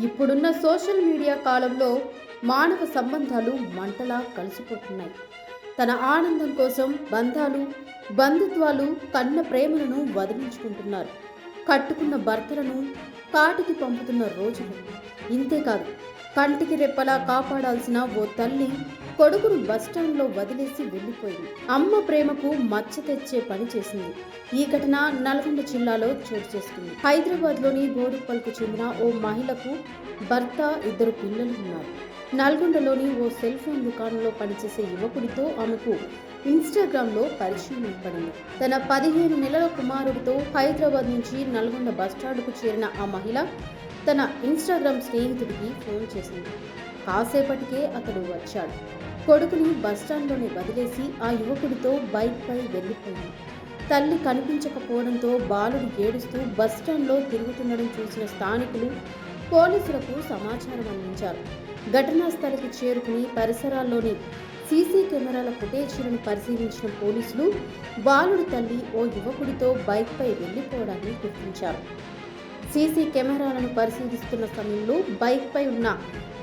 ఇప్పుడున్న social media కాలంలో మానవ సంబంధాలు మంటలా కలిసిపోతున్నాయి. తన ఆనందం కోసం బంధాలు బంధుత్వాలు కన్న ప్రేమలను వదిలించుకుంటున్నారు. కట్టుకున్న భర్తలను కాటికి పంపుతున్న రోజులు. ఇంతేకాదు కంటికి రెప్పలా కాపాడాల్సిన ఓ తల్లి కొడుకును బస్టాండ్లో వదిలేసి వెళ్ళిపోయింది. అమ్మ ప్రేమకు మచ్చ తెచ్చే పని చేసింది. ఈ ఘటన నల్గొండ జిల్లాలో చోటు చేసుకుంది. హైదరాబాద్లోని బోడుప్పల్కు చెందిన ఓ మహిళకు భర్త ఇద్దరు పిల్లలు ఉన్నారు. నల్గొండలోని ఓ సెల్ ఫోన్ దుకాణంలో పనిచేసే యువకుడితో ఆమెకు ఇన్స్టాగ్రామ్లో పరిచయం ఏర్పడింది. తన పదిహేను నెలల కుమారుడితో హైదరాబాద్ నుంచి నల్గొండ బస్టాండ్కు చేరిన ఆ మహిళ తన ఇన్స్టాగ్రామ్ స్నేహితుడికి ఫోన్ చేసింది. కాసేపటికే అతడు వచ్చాడు. కొడుకుని బస్టాండ్లోనే వదిలేసి ఆ యువకుడితో బైక్పై వెళ్ళిపోయింది. తల్లి కనిపించకపోవడంతో బాలుడు ఏడుస్తూ బస్టాండ్లో తిరుగుతుండడం చూసిన స్థానికులు పోలీసులకు సమాచారం అందించారు. ఘటనా స్థలికి చేరుకుని పరిసరాల్లోని సీసీ కెమెరాల ఫుటేజీలను పరిశీలించిన పోలీసులు బాలుడి తల్లి ఓ యువకుడితో బైక్పై వెళ్ళిపోవడాన్ని గుర్తించారు. సీసీ కెమెరాలను పరిశీలిస్తున్న సమయంలో బైక్పై ఉన్న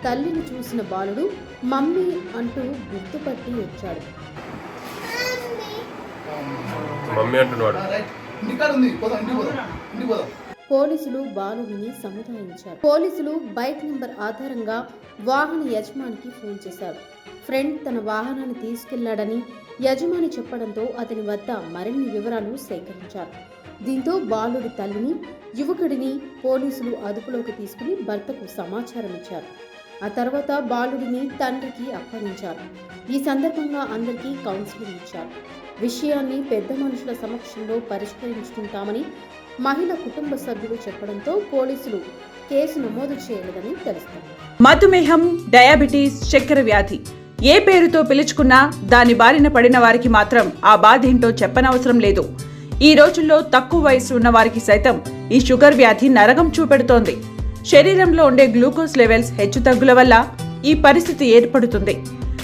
తల్లిని చూసిన బాలుడు మమ్మీ అంటూ గుర్తుపట్టి వచ్చాడు. మమ్మీ అంటున్నాడు. పోలీసులు బాలుడిని సముదాయించారు. పోలీసులు బైక్ నంబర్ ఆధారంగా వాహన యజమానికి ఫోన్ చేశారు. ఫ్రెండ్ తన వాహనాన్ని తీసుకెళ్ళాడని యజమాని చెప్పడంతో అతని వద్ద మరిన్ని వివరాలు సేకరించారు. దీంతో బాలుడి తల్లిని యువకుడిని పోలీసులు అదుపులోకి తీసుకుని భర్తకు సమాచారం ఇచ్చారు. ఆ తర్వాత బాలుడిని తండ్రికి అప్పగించారు. ఈ సందర్భంగా అందరికీ కౌన్సిలింగ్ ఇచ్చారు. విషయాన్ని పెద్ద మనుషుల సమక్షంలో పరిష్కరించుకుంటామని మహిళ కుటుంబ సభ్యులు చెప్పడంతో పోలీసులు కేసు నమోదు చేయలేదని తెలుస్తుంది. మధుమేహం డయాబెటీస్ చక్కెర వ్యాధి ఏ పేరుతో పిలుచుకున్నా దాని బారిన పడిన వారికి మాత్రం ఆ బాధ ఏంటో చెప్పనవసరం లేదు. ఈ రోజుల్లో తక్కువ వయసు ఉన్న వారికి సైతం ఈ షుగర్ వ్యాధి నరకం చూపెడుతోంది. శరీరంలో ఉండే గ్లూకోజ్ లెవెల్స్ హెచ్చుతగ్గుల వల్ల ఈ పరిస్థితి ఏర్పడుతుంది.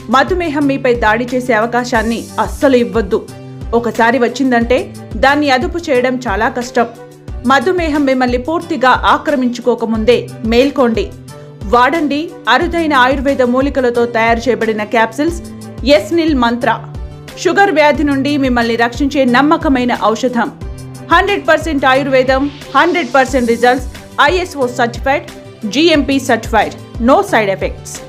మధుమేహం మీపై దాడి చేసే అవకాశాన్ని అస్సలు ఇవ్వద్దు. ఒకసారి వచ్చిందంటే దాన్ని అదుపు చేయడం చాలా కష్టం. మధుమేహం మిమ్మల్ని పూర్తిగా ఆక్రమించుకోకముందే మేల్కోండి. వాడండి అరుదైన ఆయుర్వేద మూలికలతో తయారు చేయబడిన క్యాప్సిల్స్ ఎస్ నిల్ మంత్ర. షుగర్ వ్యాధి నుండి మిమ్మల్ని రక్షించే నమ్మకమైన ఔషధం. హండ్రెడ్ పర్సెంట్ ఆయుర్వేదం hundred percent results ISO certified GMP certified. No side effects.